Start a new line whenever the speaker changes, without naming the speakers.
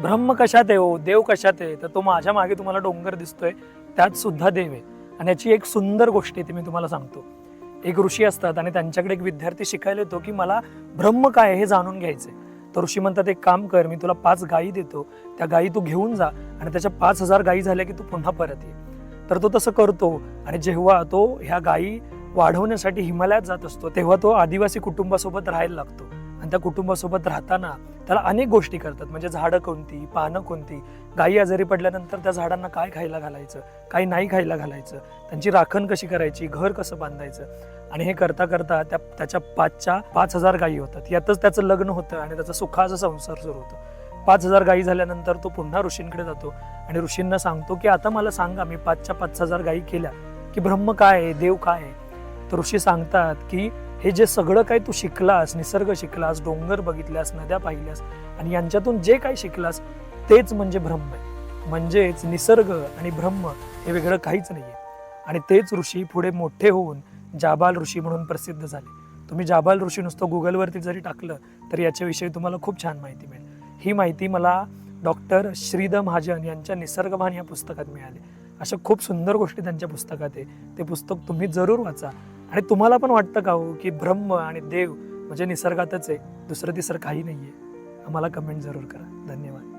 ब्रह्म कशात आहे हो? देव कशात आहे? तर तो माझ्या मागे तुम्हाला डोंगर दिसतोय त्यात सुद्धा देव आहे. आणि याची एक सुंदर गोष्ट आहे ती मी तुम्हाला सांगतो. एक ऋषी असतात आणि त्यांच्याकडे एक विद्यार्थी शिकायला येतो की मला ब्रह्म काय आहे हे जाणून घ्यायचंय. तर ऋषी म्हणतात एक काम कर मी तुला पाच गायी देतो. त्या गायी तू घेऊन जा आणि त्याच्या पाच हजार गायी झाल्या की तू पुन्हा परत ये. तर तो तसं करतो आणि जेव्हा तो ह्या गायी वाढवण्यासाठी हिमालयात जात असतो तेव्हा तो आदिवासी कुटुंबासोबत राहायला लागतो. आणि त्या कुटुंबासोबत राहताना त्याला अनेक गोष्टी करतात. म्हणजे झाडं कोणती पानं कोणती गायी आजारी पडल्यानंतर त्या झाडांना काय खायला घालायचं काय नाही खायला घालायचं त्यांची राखण कशी करायची घर कसं बांधायचं आणि हे करता करता त्या त्याच्या पाचच्या पाच हजार गायी होतात. यातच त्याचं लग्न होतं आणि त्याचा सुखाचा संसार सुरू होतो. पाच हजार गायी झाल्यानंतर तो पुन्हा ऋषींकडे जातो आणि ऋषींना सांगतो की आता मला सांगा मी पाचच्या पाच हजार गायी केल्या की ब्रह्म काय आहे देव काय आहे? तर ऋषी सांगतात की हे जे सगळं काही तू शिकलास निसर्ग शिकलास डोंगर बघितल्यास नद्या पाहिल्यास आणि यांच्यातून जे काही शिकलास तेच म्हणजे ब्रह्म आहे. म्हणजेच निसर्ग आणि ब्रह्म हे वेगळं काहीच नाही आहे आणि तेच ऋषी पुढे मोठे होऊन जाबाल ऋषी म्हणून प्रसिद्ध झाले. तुम्ही जाबाल ऋषी नुसतं गुगलवरती जरी टाकलं तर याच्याविषयी तुम्हाला खूप छान माहिती मिळेल. ही माहिती मला डॉक्टर श्रीद महाजन यांच्या निसर्गभान या पुस्तकात मिळाली. अशा खूप सुंदर गोष्टी त्यांच्या पुस्तकात आहे. ते पुस्तक तुम्ही जरूर वाचा. आणि तुम्हाला पण वाटतं का हो की ब्रह्म आणि देव म्हणजे निसर्गातच आहे दुसरं तिसरं काही नाही आहे आम्हाला कमेंट जरूर करा. धन्यवाद.